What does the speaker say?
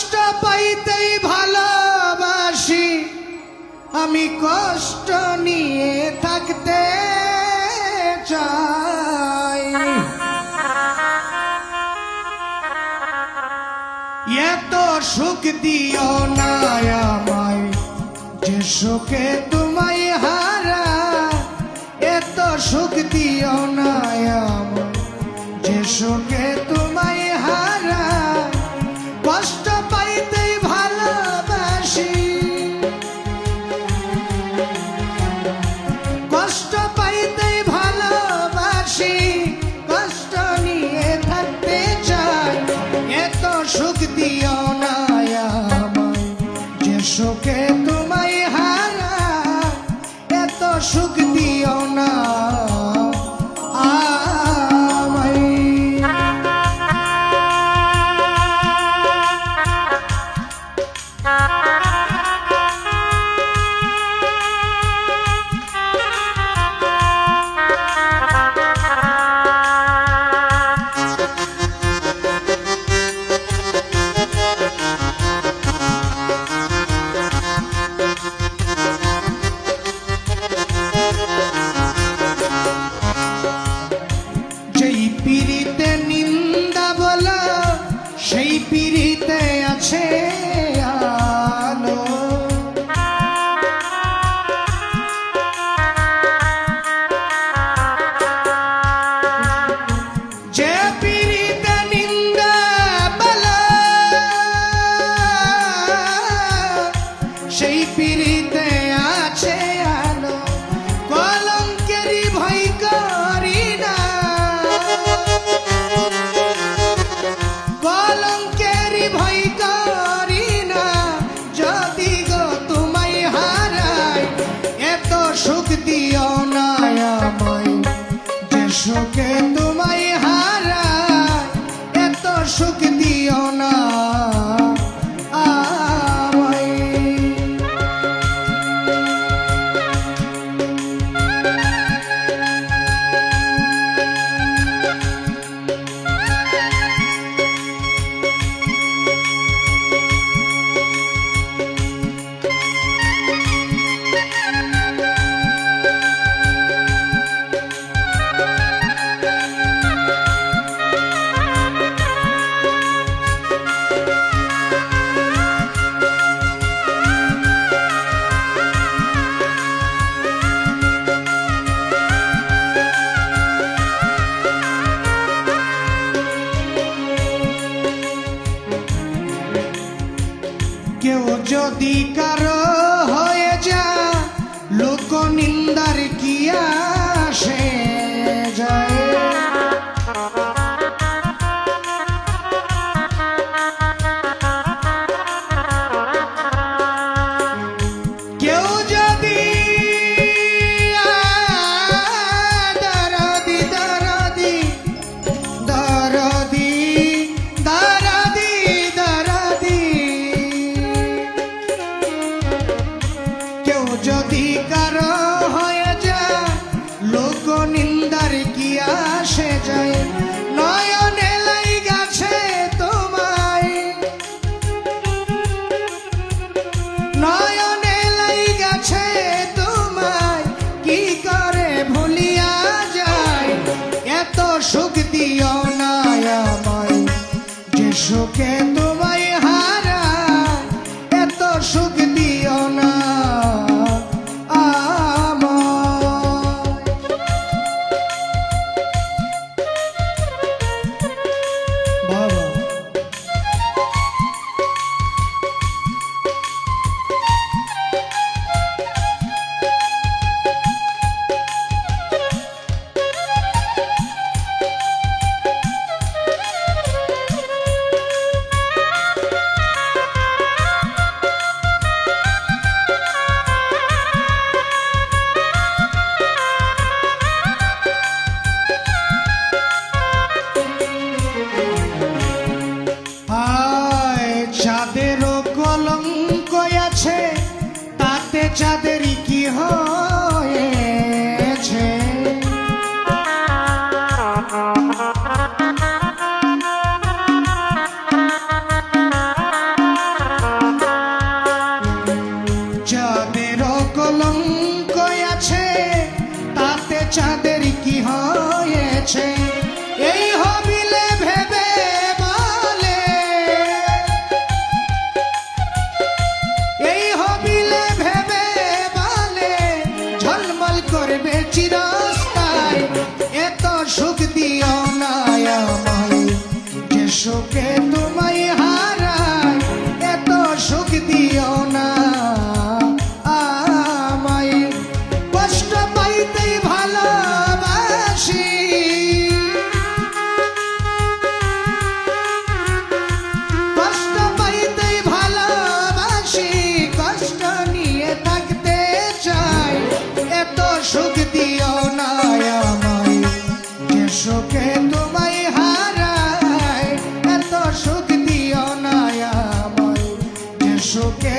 কষ্ট পাইতেই ভালোবাসি। আমি কষ্ট নিয়ে থাকতে চাই। এত সুখ দিও না আমায়, যে সুখে তোমায় হারা। এত সুখ দিও না আমায়, যে সুখে তুমি শোকে সেই পিড়িতে আছে। কেউ যদি কারও যাদেরই কি হয়েছে? যাদের কলঙ্ক আছে তাতে চাঁদের কি হয়েছে? সুখে